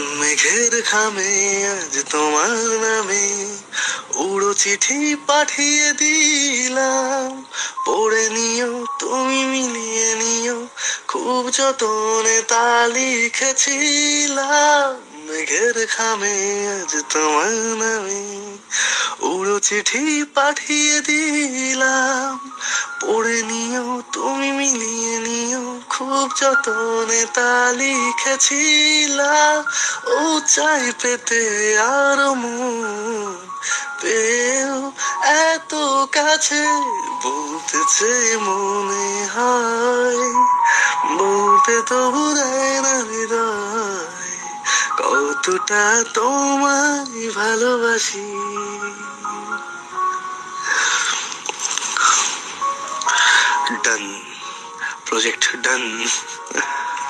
মেঘের খামে আজ তোমার নামে উড়ো চিঠি পাঠিয়ে দিলাম। পড়ে নিও, তুমি মিলিয়ে নিও, খুব যতনে তা লিখেছিলাম। মেঘের খামে আজ তোমার নামে উড়ো চিঠি পাঠিয়ে দিলাম। পড়ে নিও, তুমি মিলিয়ে খুব যতনে তা লিখেছিলাম। ও চাই পেতে আর পেও এত কাছে বলতেছে মনে হয়। বলতে তো বোধয় না হৃদয়, কতটা তোমায় ভালোবাসি। ডান project done.